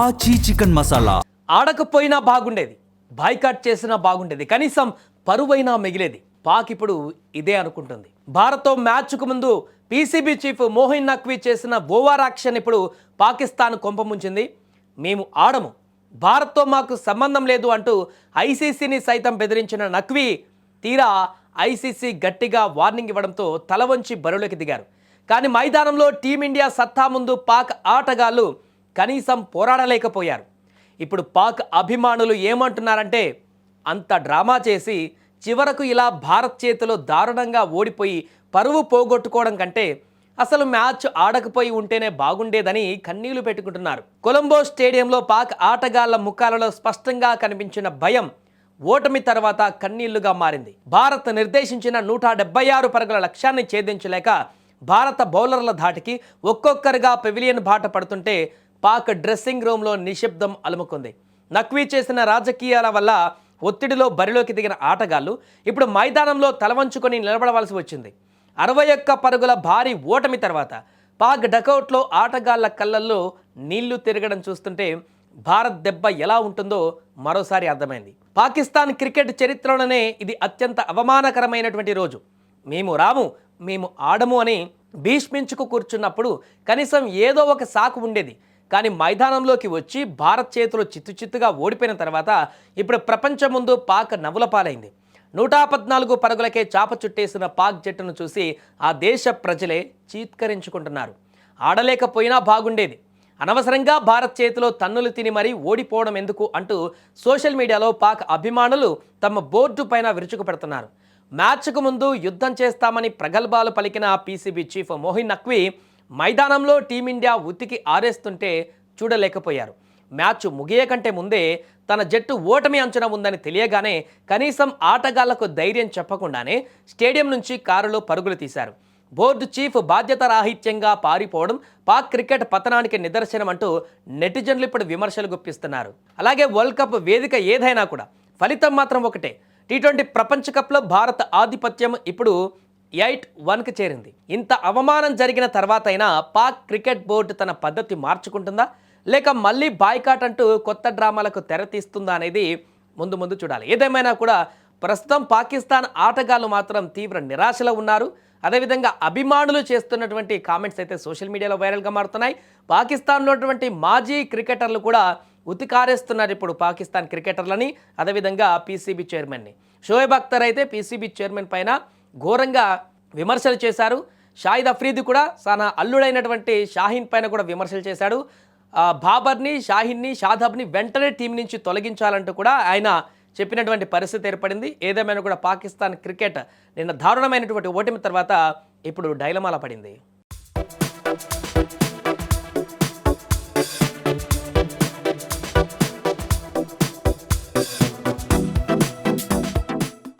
ఆచి చికెన్ మసాలా. ఆడకపోయినా బాగుండేది బాయ్కాట్ చేసినా బాగుండేది కనీసం పరువైనా మిగిలేది. పాక్ ఇప్పుడు ఇదే అనుకుంటుంది. భారత్తో మ్యాచ్కు ముందు పీసీబీ చీఫ్ మోహిన్ నక్వీ చేసిన ఓవర్ యాక్షన్ ఇప్పుడు పాకిస్తాన్ కొంపముంచింది మేము ఆడము భారత్తో మాకు సంబంధం లేదు అంటూ ఐసీసీని సైతం బెదిరించిన నక్వీ తీరా ఐసీసీ గట్టిగా వార్నింగ్ ఇవ్వడంతో తల వంచి బరువులోకి దిగారు. కానీ మైదానంలో టీమిండియా సత్తా ముందు పాక్ ఆటగాళ్ళు కనీసం పోరాడలేకపోయారు. ఇప్పుడు పాక్ అభిమానులు ఏమంటున్నారంటే అంత డ్రామా చేసి చివరకు ఇలా భారత్ చేతిలో దారుణంగా ఓడిపోయి పరువు పోగొట్టుకోవడం కంటే అసలు మ్యాచ్ ఆడకపోయి ఉంటేనే బాగుండేదని కన్నీళ్ళు పెట్టుకుంటున్నారు. కొలంబో స్టేడియంలో పాక్ ఆటగాళ్ళ ముఖాలలో స్పష్టంగా కనిపించిన భయం ఓటమి తర్వాత కన్నీళ్ళుగా మారింది. భారత్ నిర్దేశించిన నూట డెబ్బై ఆరు పరుగుల లక్ష్యాన్ని ఛేదించలేక భారత బౌలర్ల ధాటికి ఒక్కొక్కరుగా పెవిలియన్ బాట పడుతుంటే పాక్ డ్రెస్సింగ్ రూమ్లో నిశ్శబ్దం అలుముకుంది. నక్వీ చేసిన రాజకీయాల వల్ల ఒత్తిడిలో బరిలోకి దిగిన ఆటగాళ్ళు ఇప్పుడు మైదానంలో తలవంచుకొని నిలబడవలసి వచ్చింది. అరవై ఒక్క పరుగుల భారీ ఓటమి తర్వాత పాక్ డకౌట్లో ఆటగాళ్ళ కళ్ళల్లో నీళ్ళు తిరగడం చూస్తుంటే భారత్ దెబ్బ ఎలా ఉంటుందో మరోసారి అర్థమైంది. పాకిస్తాన్ క్రికెట్ చరిత్రలోనే ఇది అత్యంత అవమానకరమైనటువంటి రోజు. మేము రాము మేము ఆడము అని భీష్మించుకు కూర్చున్నప్పుడు కనీసం ఏదో ఒక సాకు ఉండేది. కానీ మైదానంలోకి వచ్చి భారత్ చేతిలో చిత్తు చిత్తుగా ఓడిపోయిన తర్వాత ఇప్పుడు ప్రపంచం ముందు పాక్ నవ్వుల పాలైంది. నూట పద్నాలుగు పరుగులకే చాప చుట్టేసిన పాక్ జట్టును చూసి ఆ దేశ ప్రజలే చీత్కరించుకుంటున్నారు. ఆడలేకపోయినా బాగుండేది. అనవసరంగా భారత్ చేతిలో తన్నులు తిని మరీ ఓడిపోవడం ఎందుకు అంటూ సోషల్ మీడియాలో పాక్ అభిమానులు తమ బోర్డు పైన విరుచుకు పెడుతున్నారు మ్యాచ్కు ముందు యుద్ధం చేస్తామని ప్రగల్భాలు పలికిన పీసీబీ చీఫ్ మోహిన్ నక్వీ మైదానంలో టీమిండియా ఉతికి ఆరేస్తుంటే చూడలేకపోయారు. మ్యాచ్ ముగియే కంటే ముందే తన జట్టు ఓటమి అంచనా ఉందని తెలియగానే కనీసం ఆటగాళ్ళకు ధైర్యం చెప్పకుండానే స్టేడియం నుంచి కారులో పరుగులు తీశారు. బోర్డు చీఫ్ బాధ్యత రాహిత్యంగా పారిపోవడం పాక్ క్రికెట్ పతనానికి నిదర్శనం అంటూ నెటిజన్లు ఇప్పుడు విమర్శలు గుప్పిస్తున్నారు. అలాగే వరల్డ్ కప్ వేదిక ఏదైనా కూడా ఫలితం మాత్రం ఒకటే టీ ట్వంటీ ప్రపంచ కప్లో భారత ఆధిపత్యం ఇప్పుడు ఎయిట్ వన్కి చేరింది. ఇంత అవమానం జరిగిన తర్వాత అయినా పాక్ క్రికెట్ బోర్డు తన పద్ధతి మార్చుకుంటుందా? లేక మళ్ళీ బాయ్కాట్ అంటూ కొత్త డ్రామాలకు తెర తీస్తుందా అనేది ముందు ముందు చూడాలి. ఏదేమైనా కూడా ప్రస్తుతం పాకిస్తాన్ ఆటగాళ్ళు మాత్రం తీవ్ర నిరాశలో ఉన్నారు. అదేవిధంగా అభిమానులు చేస్తున్నటువంటి కామెంట్స్ అయితే సోషల్ మీడియాలో వైరల్గా మారుతున్నాయి. పాకిస్తాన్లో ఉన్నటువంటి మాజీ క్రికెటర్లు కూడా ఉతికారేస్తున్నారు ఇప్పుడు పాకిస్తాన్ క్రికెటర్లని అదేవిధంగా పీసీబీ చైర్మన్ని. షోయబ్ అఖ్తర్ అయితే పీసీబీ చైర్మన్ పైన ఘోరంగా విమర్శలు చేశారు. షాహిద్ అఫ్రీది కూడా తన అల్లుడైనటువంటి షాహీన్ పైన కూడా విమర్శలు చేశాడు. బాబర్ని షాహీన్ని షాదబ్ని వెంటనే టీం నుంచి తొలగించాలంటూ కూడా ఆయన చెప్పినటువంటి పరిస్థితి ఏర్పడింది. ఏదేమైనా కూడా పాకిస్తాన్ క్రికెట్ నిన్న దారుణమైనటువంటి ఓటమి తర్వాత ఇప్పుడు డైలమాల పడింది.